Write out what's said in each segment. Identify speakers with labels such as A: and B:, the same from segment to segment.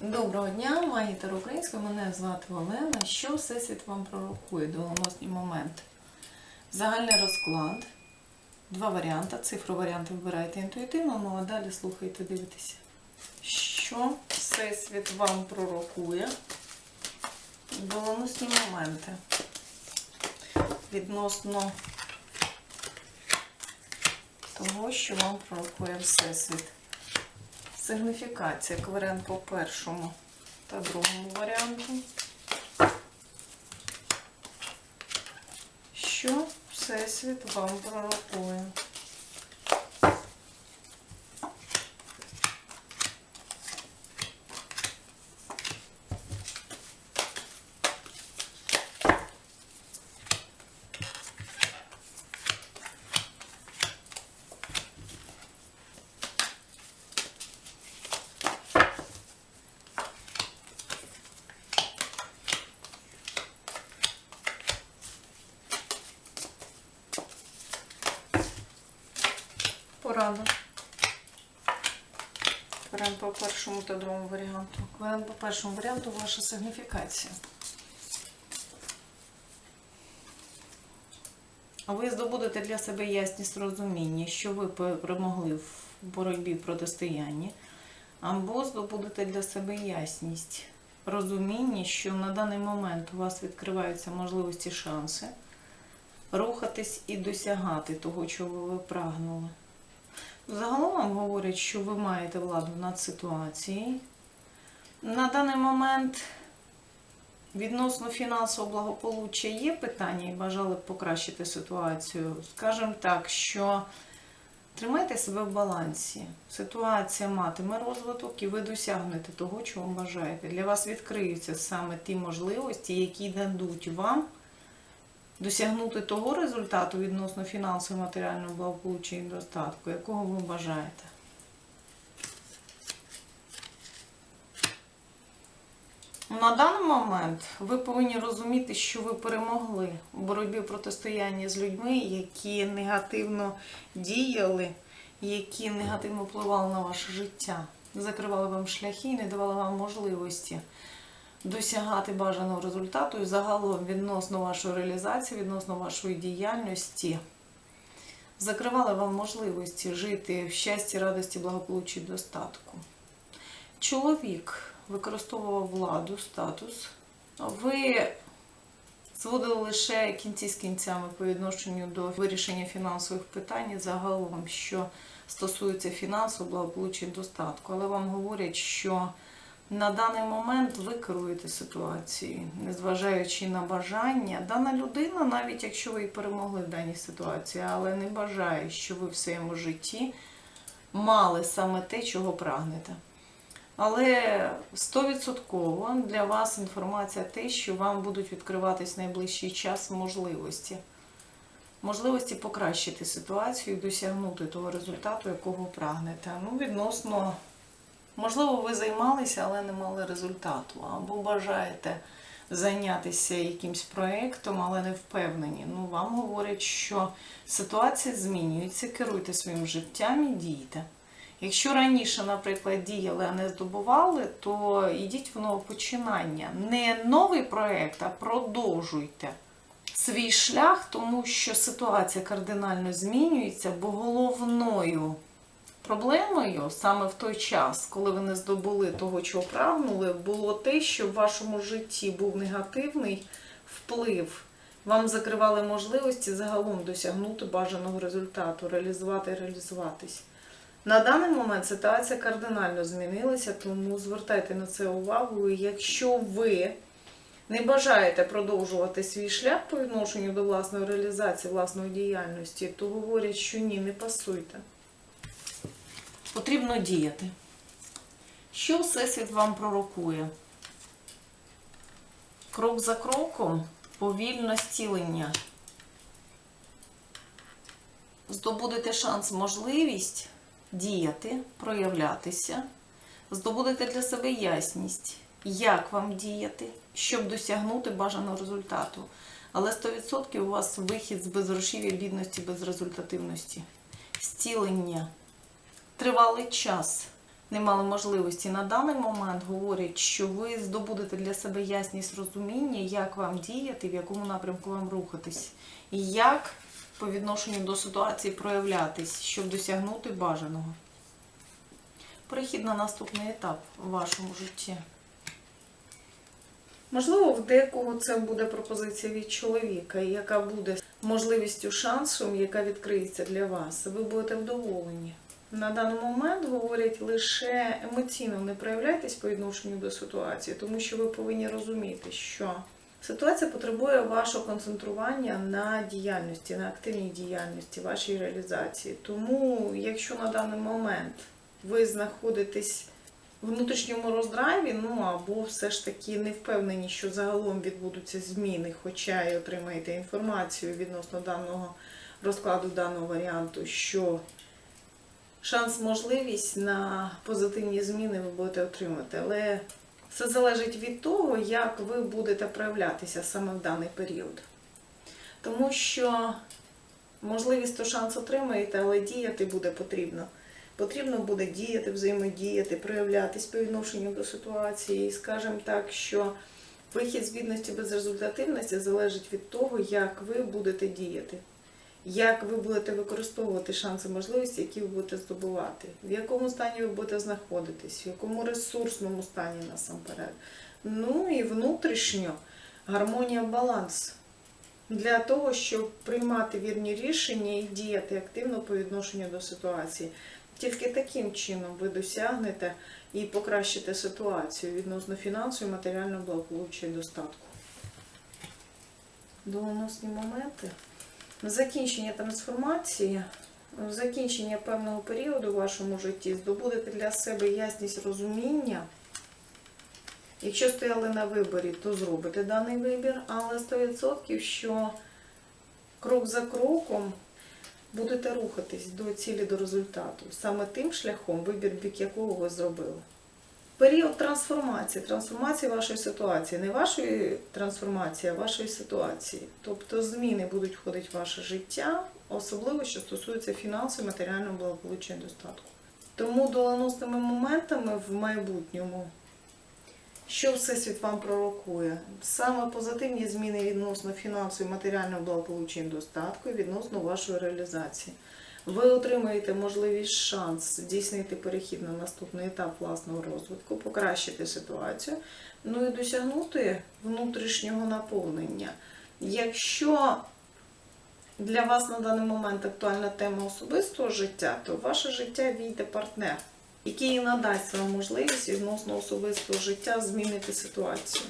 A: Доброго дня, магітер українською. Мене звати Олена. Що Всесвіт вам пророкує? Доленосні моменти. Загальний розклад. Два варіанти. Цифру варіанти вибираєте інтуїтивно, ну а далі слухайте, дивитеся. Що Всесвіт вам пророкує? Доленосні моменти. Відносно того, що вам пророкує Всесвіт. Сигніфікація, як по першому та другому варіанту. Що Всесвіт вам пророкує? Порада. Варіант по першому та другому варіанту. Варіант по першому варіанту ваша сигніфікація. А ви здобудете для себе ясність розуміння, що ви перемогли в боротьбі протистоянні, або здобудете для себе ясність розуміння, що на даний момент у вас відкриваються можливості шанси рухатись і досягати того, чого ви прагнули. Загалом вам говорять, що ви маєте владу над ситуацією. На даний момент відносно фінансового благополуччя є питання і бажали б покращити ситуацію. Скажімо так, що тримайте себе в балансі. Ситуація матиме розвиток і ви досягнете того, чого бажаєте. Для вас відкриються саме ті можливості, які дадуть вам досягнути того результату відносно фінансового матеріального благополуччя і достатку, якого ви бажаєте. На даний момент ви повинні розуміти, що ви перемогли у боротьбі протистояння з людьми, які негативно діяли, які негативно впливали на ваше життя, закривали вам шляхи і не давали вам можливості досягати бажаного результату і загалом відносно вашої реалізації, відносно вашої діяльності, закривали вам можливості жити в щасті, радості, благополуччі, достатку. Чоловік використовував владу, статус. Ви зводили лише кінці з кінцями по відношенню до вирішення фінансових питань і загалом, що стосується фінансового благополуччя і достатку. Але вам говорять, що на даний момент ви керуєте ситуацією, незважаючи на бажання. Дана людина, навіть якщо ви і перемогли в даній ситуації, але не бажає, що ви в своєму житті мали саме те, чого прагнете. Але 100% для вас інформація те, що вам будуть відкриватись найближчий час можливості. Можливості покращити ситуацію і досягнути того результату, якого прагнете. Ну, відносно Можливо, ви займалися, але не мали результату. Або бажаєте зайнятися якимсь проєктом, але не впевнені. Ну, вам говорять, що ситуація змінюється, керуйте своїм життям і дійте. Якщо раніше, наприклад, діяли, а не здобували, то йдіть в нове починання. Не новий проєкт, а продовжуйте свій шлях, тому що ситуація кардинально змінюється, бо головною проблемою саме в той час, коли ви не здобули того, чого прагнули, було те, що в вашому житті був негативний вплив. Вам закривали можливості загалом досягнути бажаного результату, реалізувати і реалізуватись. На даний момент ситуація кардинально змінилася, тому звертайте на це увагу. Якщо ви не бажаєте продовжувати свій шлях по відношенню до власної реалізації, власної діяльності, то говорять, що ні, не пасуйте. Потрібно діяти. Що Всесвіт вам пророкує? Крок за кроком повільне зцілення. Здобудете шанс, можливість діяти, проявлятися, здобудете для себе ясність, як вам діяти, щоб досягнути бажаного результату. Але 100% у вас вихід з безгрошів'я, бідності, безрезультативності, зцілення тривалий час не мали можливості на даний момент говорять, що ви здобудете для себе ясність розуміння, як вам діяти, в якому напрямку вам рухатись, і як по відношенню до ситуації проявлятись, щоб досягнути бажаного. Перехід на наступний етап у вашому житті. Можливо, в декого це буде пропозиція від чоловіка, яка буде можливістю шансом, яка відкриється для вас. Ви будете вдоволені. На даний момент говорять лише емоційно не проявляйтесь по відношенню до ситуації, тому що ви повинні розуміти, що ситуація потребує вашого концентрування на діяльності, на активній діяльності, вашій реалізації. Тому, якщо на даний момент ви знаходитесь в внутрішньому роздраві, ну або все ж таки не впевнені, що загалом відбудуться зміни, хоча й отримаєте інформацію відносно даного розкладу, даного варіанту, що шанс, можливість на позитивні зміни ви будете отримати. Але все залежить від того, як ви будете проявлятися саме в даний період. Тому що можливість то шанс отримаєте, але діяти буде потрібно. Потрібно буде діяти, взаємодіяти, проявлятись по відношенню до ситуації. І скажімо так, що вихід з бідності без результативності залежить від того, як ви будете діяти, як ви будете використовувати шанси можливості, які ви будете здобувати, в якому стані ви будете знаходитись, в якому ресурсному стані насамперед. Ну і внутрішньо гармонія, баланс. Для того, щоб приймати вірні рішення і діяти активно по відношенню до ситуації. Тільки таким чином ви досягнете і покращите ситуацію відносно фінансового і матеріального благополуччя і достатку. Доленосні моменти. Закінчення трансформації, закінчення певного періоду в вашому житті, здобудете для себе ясність розуміння. Якщо стояли на виборі, то зробите даний вибір, але 100% що крок за кроком будете рухатись до цілі, до результату. Саме тим шляхом, вибір бік якого ви зробили. Період трансформації, трансформації вашої ситуації, не вашої трансформації, а вашої ситуації. Тобто зміни будуть входити в ваше життя, особливо що стосується фінансового, матеріального благополуччя і достатку. Тому доленосними моментами в майбутньому що Всесвіт вам пророкує? Саме позитивні зміни відносно фінансового і матеріального благополуччя і достатку і відносно вашої реалізації. Ви отримаєте можливість шанс здійснити перехід на наступний етап власного розвитку, покращити ситуацію, ну і досягнути внутрішнього наповнення. Якщо для вас на даний момент актуальна тема особистого життя, то в ваше життя війде партнер який надасть вам можливість відносно особистого життя змінити ситуацію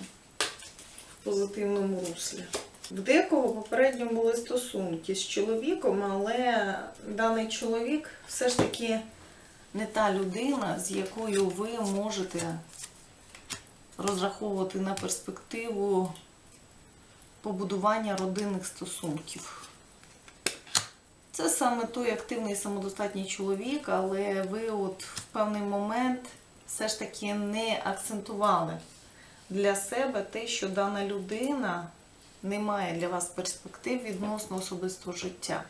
A: в позитивному руслі. В декого попередньо були стосунки з чоловіком, але даний чоловік все ж таки не та людина, з якою ви можете розраховувати на перспективу побудування родинних стосунків. Це саме той активний самодостатній чоловік, але ви от в певний момент все ж таки не акцентували для себе те, що дана людина не має для вас перспектив відносно особистого життя.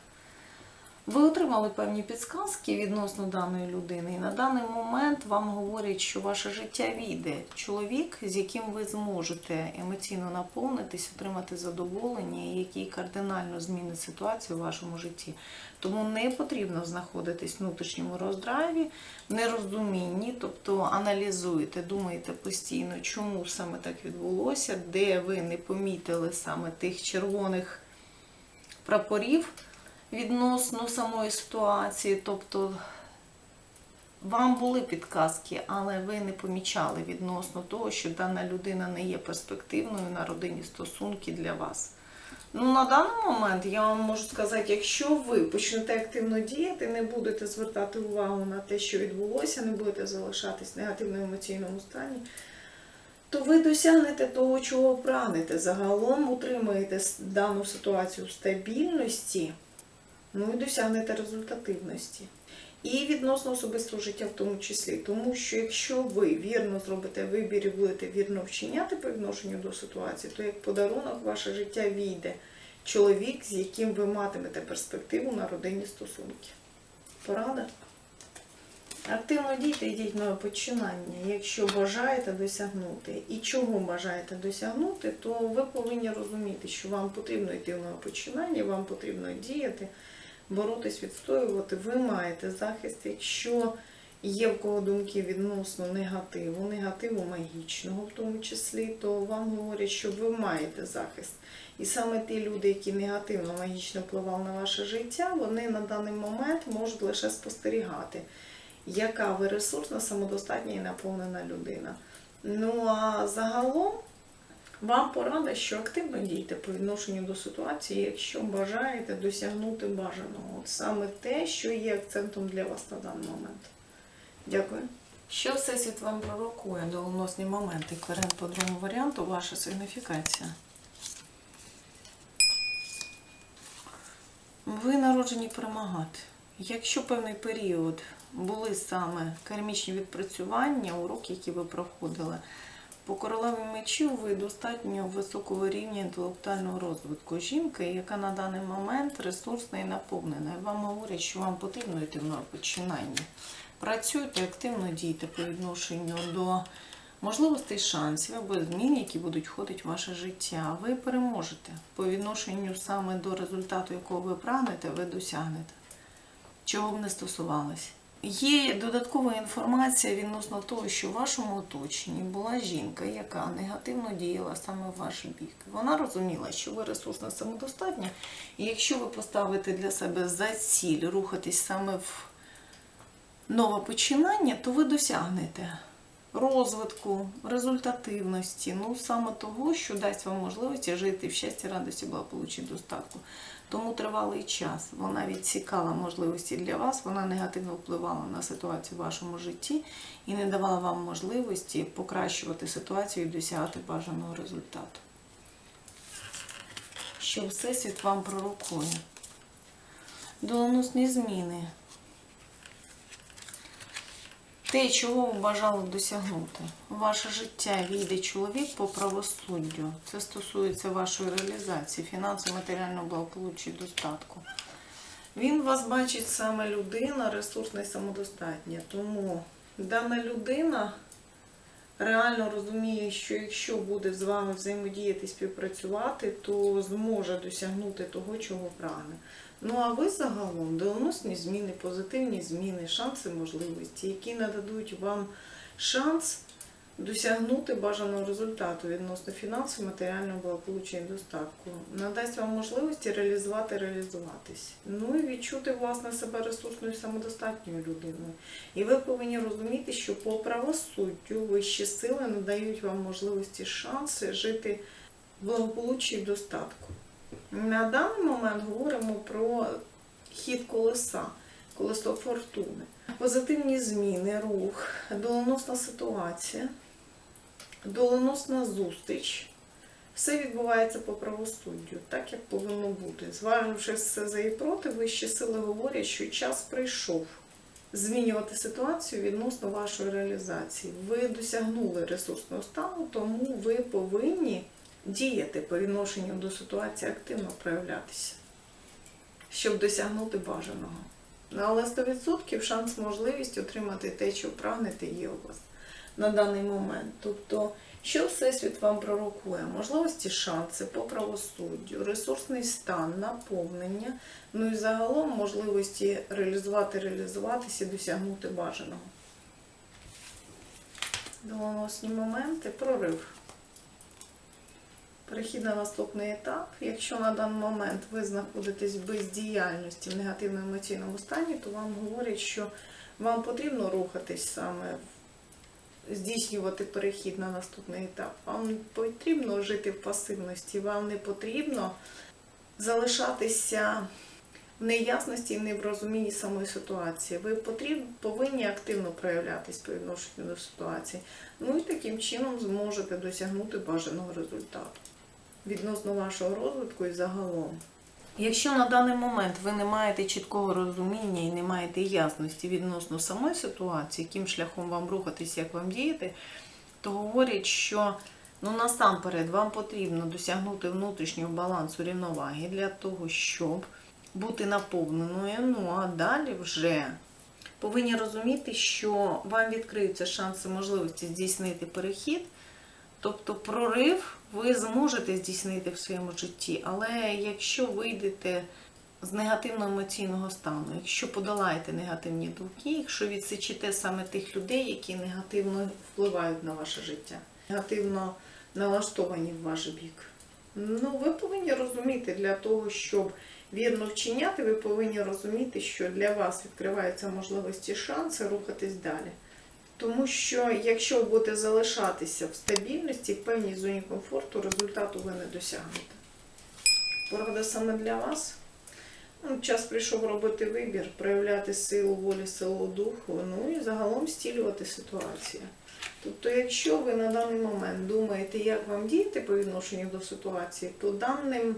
A: Ви отримали певні підсказки відносно даної людини, і на даний момент вам говорять, що ваше життя війде чоловік, з яким ви зможете емоційно наповнитись, отримати задоволення, який кардинально змінить ситуацію у вашому житті. Тому не потрібно знаходитись в внутрішньому роздраві, нерозумінні, тобто аналізуєте, думаєте постійно, чому саме так відбулося, де ви не помітили саме тих червоних прапорів відносно самої ситуації. Тобто вам були підказки, але ви не помічали відносно того, що дана людина не є перспективною на родинні стосунки для вас. Ну, на даний момент я вам можу сказати, якщо ви почнете активно діяти, не будете звертати увагу на те, що відбулося, не будете залишатись в негативному емоційному стані, то ви досягнете того, чого прагнете. Загалом утримаєте дану ситуацію в стабільності, ну і досягнете результативності. І відносно особистого життя в тому числі. Тому що якщо ви вірно зробите вибір і будете вірно вчиняти по відношенню до ситуації, то як подарунок в ваше життя війде чоловік, з яким ви матимете перспективу на родинні стосунки. Порада? Активно дійте, йдіть нове починання. Якщо бажаєте досягнути і чого бажаєте досягнути, то ви повинні розуміти, що вам потрібно йти в нове починання, вам потрібно діяти, боротись, відстоювати. Ви маєте захист, якщо є в кого думки відносно негативу, негативу магічного в тому числі, то вам говорять, що ви маєте захист. І саме ті люди, які негативно магічно впливали на ваше життя, вони на даний момент можуть лише спостерігати, яка ви ресурсна, самодостатня і наповнена людина. Ну а загалом вам порада, що активно дійте по відношенню до ситуації, якщо бажаєте досягнути бажаного. От саме те, що є акцентом для вас на даний момент. Дякую. Що Всесвіт вам пророкує доленосні моменти? Кварент по другому варіанту, ваша сигніфікація. Ви народжені перемагати. Якщо певний період були саме кармічні відпрацювання, уроки, які ви проходили, по королеві мечів ви достатньо високого рівня інтелектуального розвитку. Жінка, яка на даний момент ресурсна і наповнена. Вам говорять, що вам потрібно йти в нове починання. Працюйте, активно дійте по відношенню до можливостей, шансів або змін, які будуть входити в ваше життя. Ви переможете по відношенню саме до результату, якого ви прагнете, ви досягнете. Чого б не стосувалося. Є додаткова інформація відносно того, що в вашому оточенні була жінка, яка негативно діяла саме в ваш бік. Вона розуміла, що ви ресурсна самодостатня, і якщо ви поставите для себе за ціль рухатись саме в нове починання, то ви досягнете розвитку, результативності, ну саме того, що дасть вам можливості жити в щасті, радості, благополуччі, достатку. Тому тривалий час вона відсікала можливості для вас, вона негативно впливала на ситуацію в вашому житті і не давала вам можливості покращувати ситуацію і досягати бажаного результату. Що Всесвіт вам пророкує. Доленосні зміни. Те, чого ви бажали досягнути. Ваше життя війде чоловік по правосуддю. Це стосується вашої реалізації, фінансово, матеріального благополуччя і достатку. Він вас бачить саме людина, ресурсна і самодостатня. Тому дана людина реально розуміє, що якщо буде з вами взаємодіяти, співпрацювати, то зможе досягнути того, чого прагне. Ну а ви загалом доносні зміни, позитивні зміни, шанси, можливості, які нададуть вам шанс досягнути бажаного результату відносно фінансів, матеріального благополуччя і достатку. Надасть вам можливості реалізувати, реалізуватись. Ну і відчути власне себе ресурсною самодостатньою людиною. І ви повинні розуміти, що по правосуддю вищі сили надають вам можливості, шанси жити в благополуччі і достатку. На даний момент говоримо про хід колеса, колесо фортуни. Позитивні зміни, рух, доленосна ситуація, доленосна зустріч. Все відбувається по правосуддю, так як повинно бути. Зваживши все за і проти, вищі сили говорять, що час прийшов змінювати ситуацію відносно вашої реалізації. Ви досягнули ресурсного стану, тому ви повинні діяти по відношенню до ситуації, активно проявлятися, щоб досягнути бажаного. Ну, Але 100% шанс, можливість отримати те, що прагнете, є у вас на даний момент. Тобто, що Всесвіт вам пророкує? Можливості, шанси по правосуддю, ресурсний стан, наповнення, ну і загалом можливості реалізувати, реалізуватися і досягнути бажаного. Доленосні моменти, прорив. Перехід на наступний етап. Якщо на даний момент ви знаходитесь в бездіяльності в негативному емоційному стані, то вам говорять, що вам потрібно рухатись саме, в- здійснювати перехід на наступний етап. Вам потрібно жити в пасивності, вам не потрібно залишатися в неясності і неврозумінні самої ситуації. Ви потріб, повинні активно проявлятись по відношенню до ситуації. Ну і таким чином зможете досягнути бажаного результату відносно вашого розвитку і загалом. Якщо на даний момент ви не маєте чіткого розуміння і не маєте ясності відносно самої ситуації, яким шляхом вам рухатись, як вам діяти, то говорять, що ну, насамперед вам потрібно досягнути внутрішнього балансу рівноваги для того, щоб бути наповненою. Ну а далі вже повинні розуміти, що вам відкриються шанси можливості здійснити перехід. Тобто прорив ви зможете здійснити в своєму житті, але якщо вийдете з негативного емоційного стану, якщо подолаєте негативні думки, якщо відсичите саме тих людей, які негативно впливають на ваше життя, негативно налаштовані в ваш бік. Ну, ви повинні розуміти для того, щоб вірно вчиняти, ви повинні розуміти, що для вас відкриваються можливості шанси рухатись далі. Тому що якщо будете залишатися в стабільності, в певній зоні комфорту, результату ви не досягнете. Порада саме для вас. Ну, час прийшов робити вибір, проявляти силу волі, силу духу, ну і загалом стілювати ситуацію. Тобто, якщо ви на даний момент думаєте, як вам діяти по відношенню до ситуації, то даним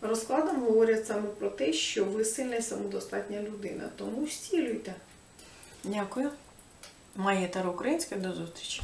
A: розкладом говорять саме про те, що ви сильна і самодостатня людина. Тому стілюйте. Дякую. Магія Таро Українська, до зустрічі.